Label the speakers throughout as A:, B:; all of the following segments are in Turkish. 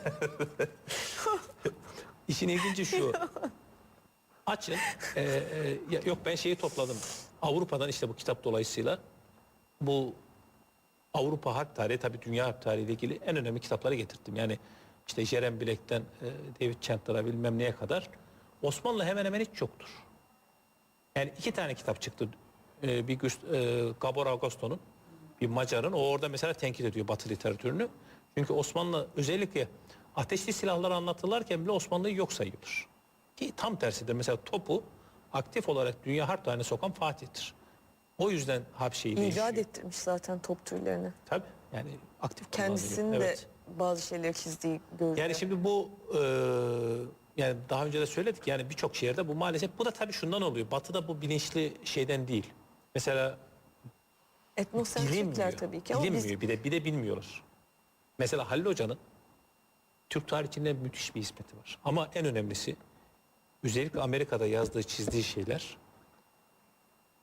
A: İşin ilginci şu. Açın. e, e, ya- yok ben şeyi topladım. Avrupa'dan işte bu kitap dolayısıyla bu Avrupa harp tarihi tabii dünya harp tarihi ile ilgili en önemli kitapları getirttim. Yani işte Jerem Black'ten e, David Chandler'a bilmem neye kadar Osmanlı hemen hemen hiç yoktur. Yani iki tane kitap çıktı. E, bir Gust- e, Gabor Augusto'nun bir Macar'ın o orada mesela tenkit ediyor Batı literatürünü. Çünkü Osmanlı özellikle ateşli silahlar anlatılırken bile Osmanlı'yı yok sayılır. Ki tam tersidir. Mesela topu aktif olarak dünya harp tarihine sokan Fatih'tir. O yüzden harp şeyi değişiyor.
B: İcat ettirmiş zaten top türlerini.
A: Tabii yani aktif.
B: Kendisinin
A: Evet.
B: de bazı şeyleri çizdiği görülüyor.
A: Yani şimdi bu e, yani daha önce de söyledik yani birçok şehirde bu maalesef bu da tabii şundan oluyor. Batı'da bu bilinçli şeyden değil. Mesela
B: Etnosentrikler tabii ki ama
A: bilinmiyor
B: biz
A: bir de bir de bilmiyorlar. Mesela Halil Hoca'nın Türk tarihinde müthiş bir hizmeti var. Ama en önemlisi özellikle Amerika'da yazdığı çizdiği şeyler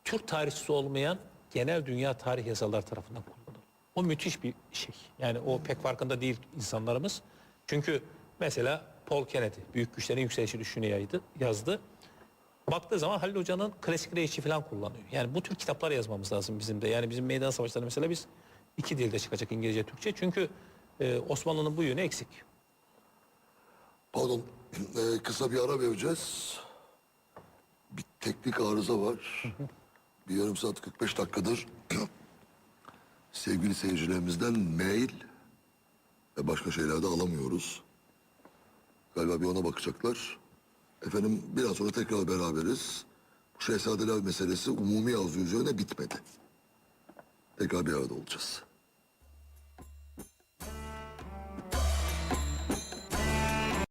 A: Türk tarihçisi olmayan genel dünya tarih yazarlar tarafından kullanılır. O müthiş bir şey. Yani o pek farkında değil insanlarımız. Çünkü mesela Paul Kennedy Büyük Güçlerin Yükselişi Düşünü yaydı, yazdı. Baktığı zaman Halil Hoca'nın klasik reyici falan kullanıyor. Yani bu tür kitaplar yazmamız lazım bizim de. Yani bizim meydan savaşları mesela biz iki dilde çıkacak İngilizce, Türkçe. Çünkü e, Osmanlı'nın bu yönü eksik.
C: Pardon, e, kısa bir ara vereceğiz. Bir teknik arıza var. Bir yarım saat 45 dakikadır sevgili seyircilerimizden mail ve başka şeyler de alamıyoruz. Galiba bir ona bakacaklar. Efendim biraz sonra tekrar beraberiz. Bu şehzadeler meselesi umumi arzu üzerine bitmedi. Tekrar bir arada olacağız.